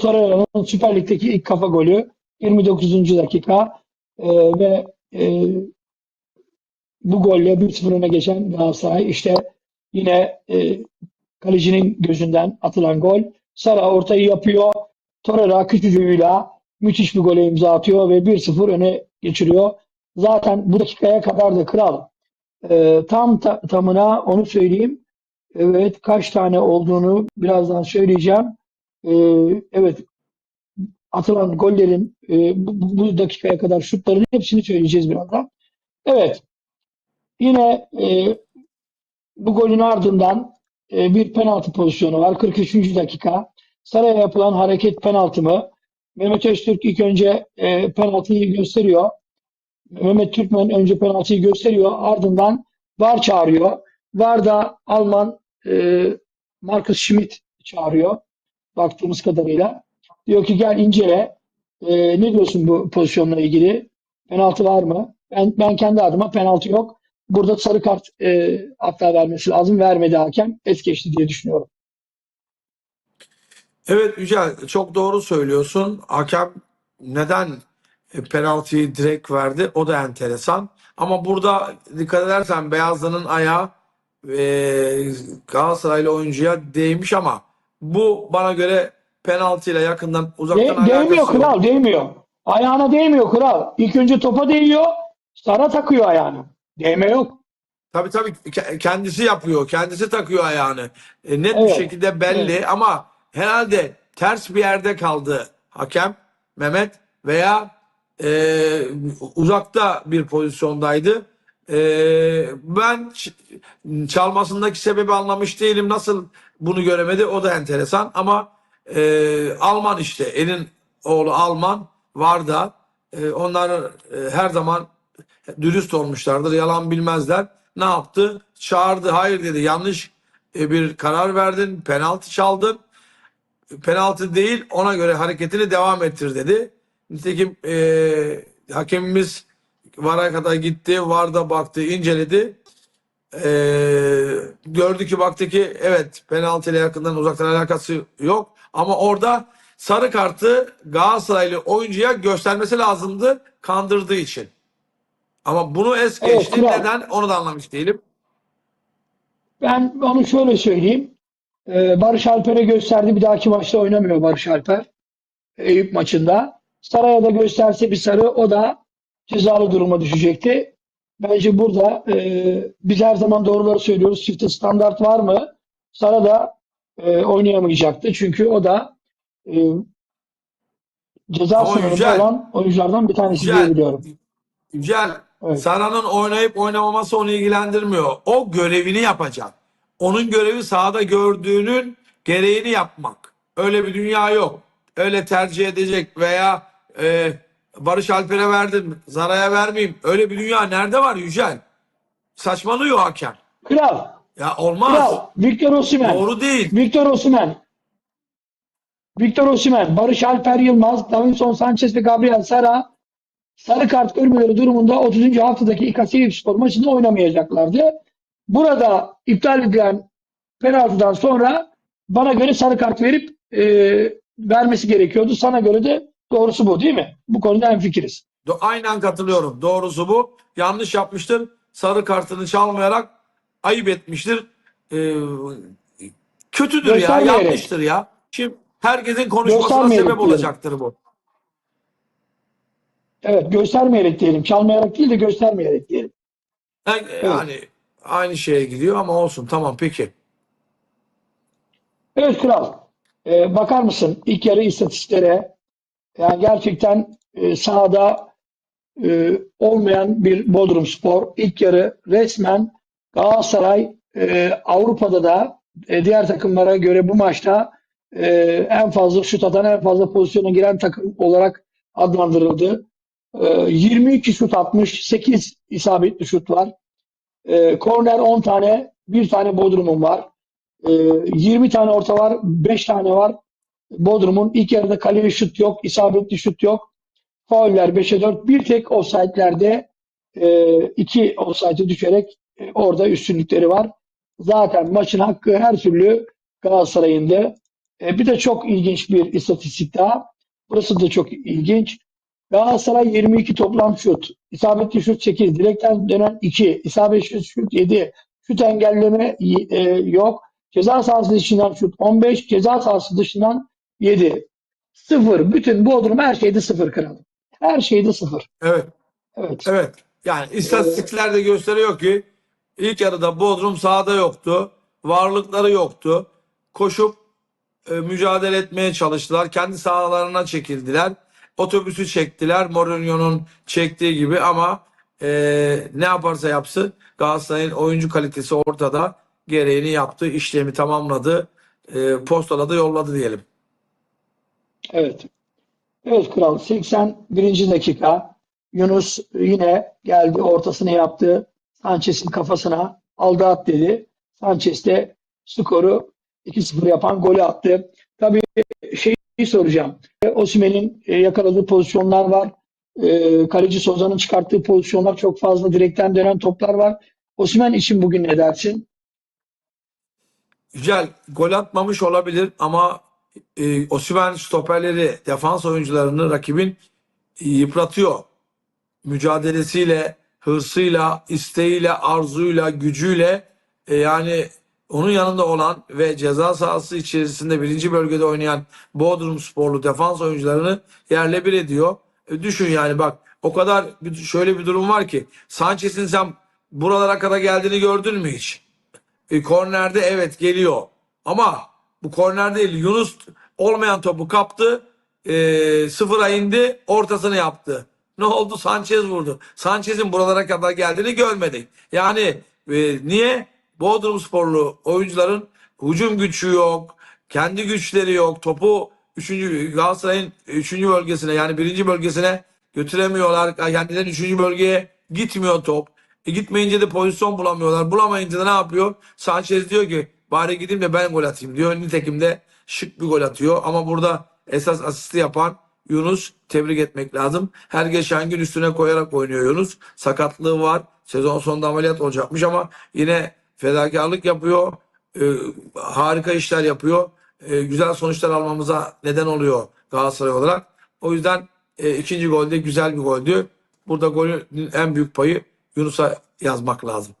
Torreira'nın Süper Lig'deki ilk kafa golü 29. dakika Ee, ve e, bu golle 1-0 öne geçen Galatasaray işte yine e, kalecinin gözünden atılan gol. Sara ortayı yapıyor. Torreira küçücüğüyle müthiş bir gole imza atıyor ve 1-0 öne geçiriyor. Zaten bu dakikaya kadar da kral e, tam ta- tamına onu söyleyeyim. Evet kaç tane olduğunu birazdan söyleyeceğim. E, evet atılan gollerin e, bu, bu- dakikaya kadar şutların hepsini söyleyeceğiz birazdan. Evet. Yine e, bu golün ardından e, bir penaltı pozisyonu var. 43. dakika. Saraya yapılan hareket penaltı mı? Mehmet Öztürk ilk önce e, penaltıyı gösteriyor. Mehmet Türkmen önce penaltıyı gösteriyor. Ardından VAR çağırıyor. VAR da Alman e, Marcus Schmidt çağırıyor. Baktığımız kadarıyla. Diyor ki gel incele. E, ne diyorsun bu pozisyonla ilgili? Penaltı var mı? Ben, ben kendi adıma penaltı yok. Burada sarı kart e, hatta vermesi lazım. Vermedi hakem. Es geçti diye düşünüyorum. Evet Yücel çok doğru söylüyorsun. Hakem neden e, penaltıyı direkt verdi? O da enteresan. Ama burada dikkat edersen Beyazlı'nın ayağı e, Galatasaraylı oyuncuya değmiş ama bu bana göre penaltıyla yakından uzaktan De- alakası değmiyor yok. kral, değmiyor. Ayağına değmiyor kral. İlk önce topa değiyor, sana takıyor ayağını. Değme yok. Tabii tabii ke- kendisi yapıyor. Kendisi takıyor ayağını. E, net bir Evet, şekilde belli ama herhalde ters bir yerde kaldı hakem Mehmet veya e, uzakta bir pozisyondaydı. E, ben çalmasındaki sebebi anlamış değilim. Nasıl bunu göremedi o da enteresan ama e, Alman işte elin oğlu Alman var da e, onlar e, her zaman dürüst olmuşlardır. Yalan bilmezler. Ne yaptı? Çağırdı. Hayır dedi. Yanlış e, bir karar verdin. Penaltı çaldın. Penaltı değil. Ona göre hareketini devam ettir dedi. Nitekim e, hakemimiz VAR'a kadar gitti. VAR da baktı, inceledi. E, gördü ki baktı ki evet penaltı ile yakından uzaktan alakası yok. Ama orada sarı kartı Galatasaraylı oyuncuya göstermesi lazımdı kandırdığı için. Ama bunu es Evet, geçti. kral. Neden? Onu da anlamış değilim. Ben onu şöyle söyleyeyim. Ee, Barış Alper'e gösterdi. Bir dahaki maçta oynamıyor Barış Alper. Eyüp maçında. Saray'a da gösterse bir sarı o da cezalı duruma düşecekti. Bence burada e, biz her zaman doğruları söylüyoruz. Çifte standart var mı? Sara da e, oynayamayacaktı. Çünkü o da e, ceza sınırında olan oyunculardan bir tanesi Yücel, biliyorum. Yücel, Evet. Sara'nın oynayıp oynamaması onu ilgilendirmiyor. O görevini yapacak. Onun görevi sahada gördüğünün gereğini yapmak. Öyle bir dünya yok. Öyle tercih edecek veya e, Barış Alper'e verdim, Zara'ya vermeyeyim. Öyle bir dünya nerede var Yücel? Saçmalıyor hakem. Kral, Ya olmaz. kral, Victor Osimhen. Doğru değil. Victor Osimhen. Victor Osimhen, Barış Alper Yılmaz, Davinson Sanchez ve Gabriel Sara sarı kart görmeleri durumunda 30. haftadaki İKS Spor maçında oynamayacaklardı. Burada iptal edilen penaltıdan sonra bana göre sarı kart verip e, vermesi gerekiyordu. Sana göre de doğrusu bu değil mi? Bu konuda hemfikiriz. Aynen katılıyorum. Doğrusu bu. Yanlış yapmıştır. Sarı kartını çalmayarak ayıp etmiştir. Ee, kötüdür ya. Yanlıştır ya. Şimdi herkesin konuşmasına sebep diyelim. olacaktır bu. Evet göstermeyerek diyelim. Çalmayarak değil de göstermeyerek diyelim. Yani, yani aynı şeye gidiyor ama olsun. Tamam peki. Evet kral. Ee, bakar mısın ilk yarı istatistiklere? Yani gerçekten e, sahada e, olmayan bir Bodrum Spor. İlk yarı resmen Galatasaray e, Avrupa'da da e, diğer takımlara göre bu maçta e, en fazla şut atan, en fazla pozisyona giren takım olarak adlandırıldı. E, 22 şut atmış, 8 isabetli şut var. E, korner 10 tane, bir tane Bodrum'un var. E, 20 tane orta var, 5 tane var. Bodrum'un ilk yarıda kaleli şut yok, isabetli şut yok. Fauller 5'e 4. Bir tek offside'lerde e, iki offside'e düşerek e, orada üstünlükleri var. Zaten maçın hakkı her türlü Galatasaray'ın da E, bir de çok ilginç bir istatistik daha. Burası da çok ilginç. Galatasaray 22 toplam şut. İsabetli şut 8. Direkten dönen 2. İsabetli şut 7. Şut engelleme e, yok. Ceza sahası dışından şut 15. Ceza sahası dışından 7. Sıfır. Bütün Bodrum her şeyde sıfır kralım. Her şeyde sıfır. Evet. Evet. Evet. Yani istatistikler de gösteriyor ki ilk yarıda Bodrum sahada yoktu. Varlıkları yoktu. Koşup e, mücadele etmeye çalıştılar. Kendi sahalarına çekildiler. Otobüsü çektiler. Mourinho'nun çektiği gibi ama e, ne yaparsa yapsın Galatasaray'ın oyuncu kalitesi ortada. Gereğini yaptı. işlemi tamamladı. E, postaladı yolladı diyelim. Evet. Evet kral 81. dakika Yunus yine geldi ortasını yaptı. Sanchez'in kafasına aldı at dedi. Sanchez de skoru 2-0 yapan golü attı. Tabii şeyi soracağım. Osimhen'in e, yakaladığı pozisyonlar var. E, Kaleci Soza'nın çıkarttığı pozisyonlar çok fazla direkten dönen toplar var. Osimhen için bugün ne dersin? Güzel. Gol atmamış olabilir ama e, Osimhen stoperleri, defans oyuncularını rakibin yıpratıyor. Mücadelesiyle, hırsıyla, isteğiyle, arzuyla, gücüyle e, yani onun yanında olan ve ceza sahası içerisinde birinci bölgede oynayan Bodrum sporlu defans oyuncularını yerle bir ediyor. E, düşün yani bak o kadar bir- şöyle bir durum var ki Sanchez'in sen buralara kadar geldiğini gördün mü hiç? E, kornerde evet geliyor. Ama bu korner değil. Yunus olmayan topu kaptı. E, sıfıra indi. Ortasını yaptı. Ne oldu? Sanchez vurdu. Sanchez'in buralara kadar geldiğini görmedik. Yani e, niye? Bodrum sporlu oyuncuların hücum gücü yok. Kendi güçleri yok. Topu 3. Galatasaray'ın 3. bölgesine yani 1. bölgesine götüremiyorlar. Kendilerinin 3. bölgeye gitmiyor top. E gitmeyince de pozisyon bulamıyorlar. Bulamayınca da ne yapıyor? Sanchez diyor ki bari gideyim de ben gol atayım diyor. Nitekim de şık bir gol atıyor. Ama burada esas asisti yapan Yunus tebrik etmek lazım. Her geçen gün üstüne koyarak oynuyor Yunus. Sakatlığı var. Sezon sonunda ameliyat olacakmış ama yine fedakarlık yapıyor. E, harika işler yapıyor. E, güzel sonuçlar almamıza neden oluyor Galatasaray olarak. O yüzden e, ikinci golde güzel bir goldü. Burada golün en büyük payı Yunus'a yazmak lazım.